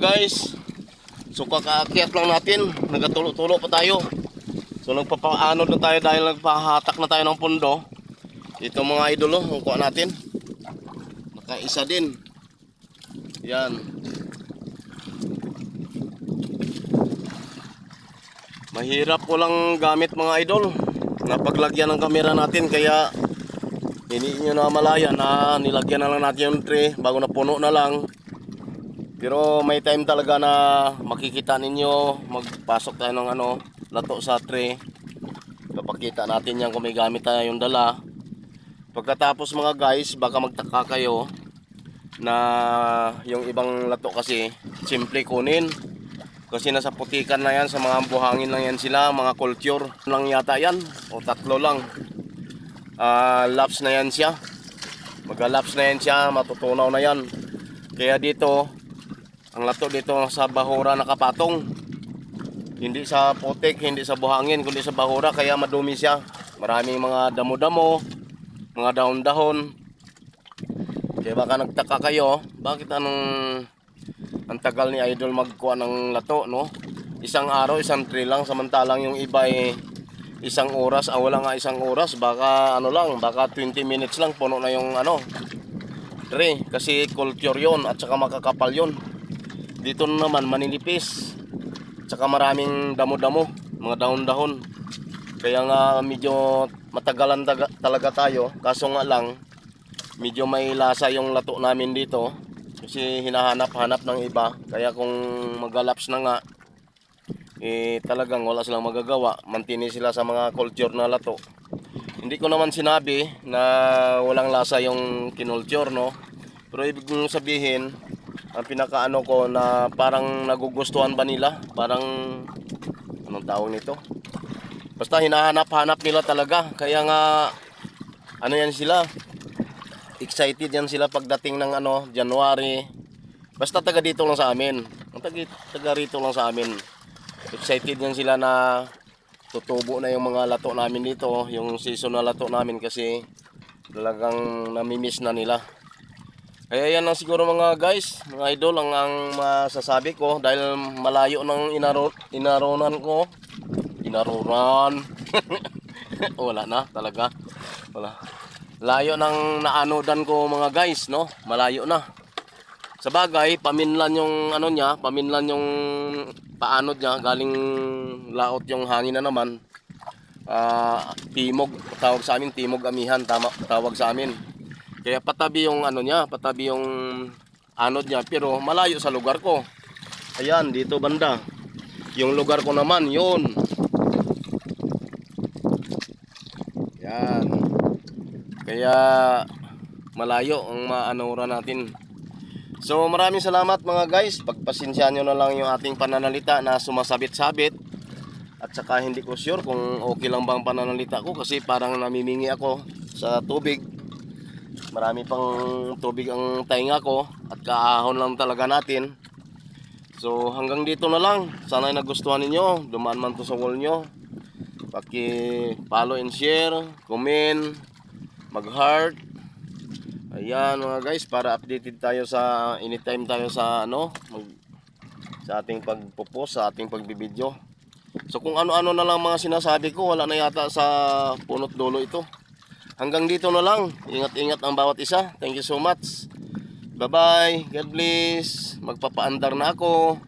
Guys, so kakaakyat lang natin. Nagatulo-tulo pa tayo. So nagpapaano na tayo dahil nagpahatak na tayo ng pundo. Ito mga idolo, ang kuha natin. Nakaisa din. Yan. Mahirap ko lang gamit mga idol. Napaglagyan ng kamera natin kaya hindi nyo na malaya na nilagyan na lang natin yung tray bago na puno na lang. Pero may time talaga na makikita ninyo magpasok tayo ng ano, lato sa tray. Kapakita natin yan kung may gamit tayo yung dala. Pagkatapos mga guys, baka magtaka kayo na yung ibang lato kasi simple kunin. Kasi nasa putikan na yan, sa mga buhangin lang yan sila, mga culture lang yata yan, o tatlo lang. Ah, laps na yan siya. Magka-laps na yan siya, matutunaw na yan. Kaya dito, ang lato dito sa bahura nakapatong. Hindi sa putik, hindi sa buhangin, kundi sa bahura, kaya madumi siya. Maraming mga damo-damo, mga dahon-dahon. Kaya baka nagtaka kayo, bakit anong ang tagal ni Idol magkuha ng lato, no? Isang araw, isang tray lang, samantalang yung iba ay isang oras, ah wala nga isang oras, baka ano lang, baka 20 minutes lang, puno na yung ano, tray. Kasi culture yon at saka makakapal yon Dito naman, maninipis. Tsaka maraming damo-damo, mga dahon-dahon. Kaya nga medyo matagalan taga- talaga tayo, kaso nga lang, medyo may lasa yung lato namin dito. Kasi hinahanap-hanap ng iba. Kaya kung magalaps na nga eh talagang wala silang magagawa. Mantini sila sa mga culture na lato. Hindi ko naman sinabi na walang lasa yung kinulture no? Pero ibig kong sabihin ang pinakaano ko na parang nagugustuhan ba nila parang anong tawag nito basta hinahanap-hanap nila talaga kaya nga ano yan sila excited yan sila pagdating ng ano, January. Basta taga dito lang sa amin. Taga, taga rito lang sa amin. Excited yan sila na tutubo na yung mga lato namin dito, yung season na lato namin kasi talagang namimiss na nila. Kaya yan lang siguro mga guys, mga idol ang, ang masasabi ko dahil malayo ng inaro, inaronan ko. Inaronan. Wala na talaga. Wala. Layo ng naanodan ko mga guys, no? Malayo na. Sa bagay, paminlan yung ano niya, paminlan yung paanod niya, galing laot yung hangin na naman. Ah, timog, tawag sa amin, timog amihan, tama, tawag sa amin. Kaya patabi yung ano niya, patabi yung anod niya, pero malayo sa lugar ko. Ayan, dito banda. Yung lugar ko naman, yun. Yan. Kaya malayo ang maanura natin. So maraming salamat mga guys. Pagpasensyahan nyo na lang yung ating pananalita na sumasabit-sabit. At saka hindi ko sure kung okay lang bang pananalita ko kasi parang namimingi ako sa tubig. Marami pang tubig ang tainga ko at kaahon lang talaga natin. So hanggang dito na lang. Sana ay nagustuhan ninyo. Dumaan man to sa wall nyo. Paki follow and share, comment, mag-heart. Ayan mga guys, para updated tayo sa anytime tayo sa ano, mag, sa ating pagpo-post, sa ating pagbibideo. So kung ano-ano na lang mga sinasabi ko, wala na yata sa punot dulo ito. Hanggang dito na lang. Ingat-ingat ang bawat isa. Thank you so much. Bye-bye. God bless. Magpapaandar na ako.